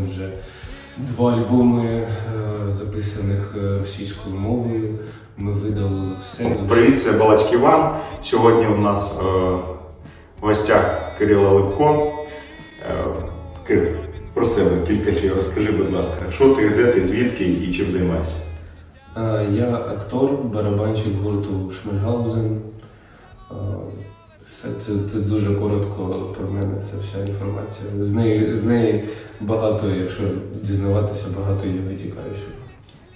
момент вже два альбоми е, записаних е, російською мовою. Ми видали все. Привіт, це Балацький Іван. Сьогодні у нас е, в гостях Кирило Липко. Кир, про себе кілька слів розкажи, будь ласка, що ти, де ти, звідки і чим займаєшся? Я актор, барабанщик гурту Шмельгаузен. Все це, це дуже коротко про мене, це вся інформація. З неї, з неї багато, якщо дізнаватися, багато є витікаючого.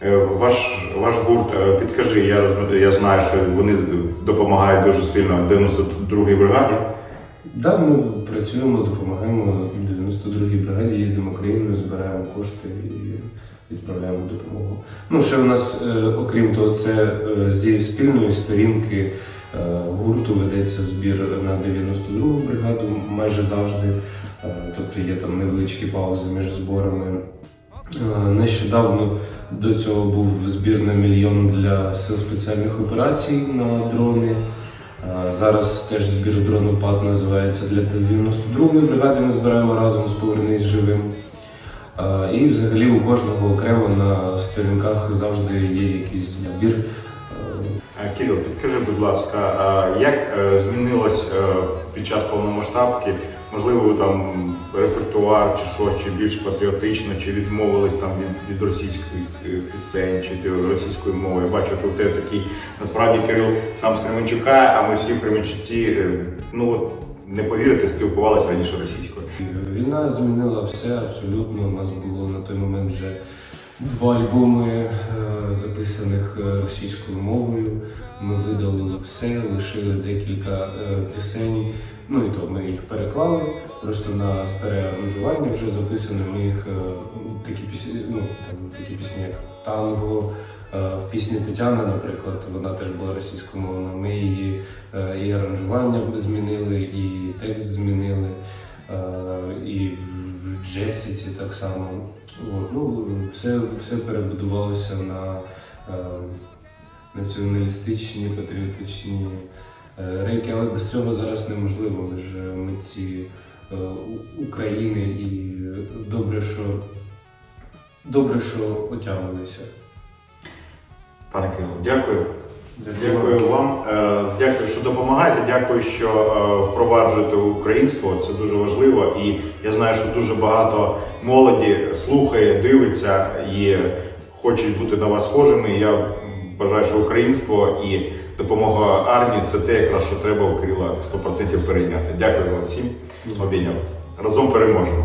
Е, Ваш, ваш гурт, е, підкажи, я, я знаю, що вони допомагають дуже сильно 92-й бригаді. Да, ми працюємо, допомагаємо 92-й бригаді, їздимо країною, збираємо кошти і відправляємо допомогу. Ну, ще у нас, е, окрім того, це зі спільної сторінки гурту ведеться збір на 92-гу бригаду майже завжди. Е, Тобто є там невеличкі паузи між зборами. Е, Нещодавно до цього був збір на мільйон для сил спеціальних операцій на дрони. Е, Зараз теж збір дрону ПАД називається для 92-ї бригади. Ми збираємо разом з Повернись живим. Е, І взагалі у кожного окремо на сторінках завжди є якийсь збір. Кирил, підкажи, будь ласка, як е, змінилось е, під час повномасштабки? Можливо, там репертуар чи що, чи більш патріотично, чи відмовились там від, від російських е, пісень, чи від російської мови? Я бачу, що у такий насправді Кирил сам з Кременчука, а ми всі в Кременчуці, ну не повірите, спілкувалися раніше російською. Війна змінила все абсолютно. У нас було на той момент вже два альбоми е, записаних е, російською мовою. Ми видалили все, лишили декілька е, пісень. Ну і то ми їх переклали просто на старе аранжування вже записане. Ми їх такі пісні, ну там такі пісні, як танго. В пісні Тетяна, наприклад, вона теж була російськомовна. Ми її і аранжування змінили, і текст змінили. Е, і в Джесіці так само. От, ну, все, все перебудувалося на е, націоналістичні, патріотичні е, рейки, але без цього зараз неможливо. Ми ж митці України і добре, що добре, що отямилися. Пане Кирило, дякую. Дякую вам. Е, Дякую, що допомагаєте. Дякую, що е, впроваджуєте українство. Це дуже важливо. І я знаю, що дуже багато молоді слухає, дивиться і хочуть бути на вас схожими. Я бажаю, що українство і допомога армії це те, якраз що треба у Кирила 100% перейняти. Дякую вам всім. Обійняв. Разом переможемо.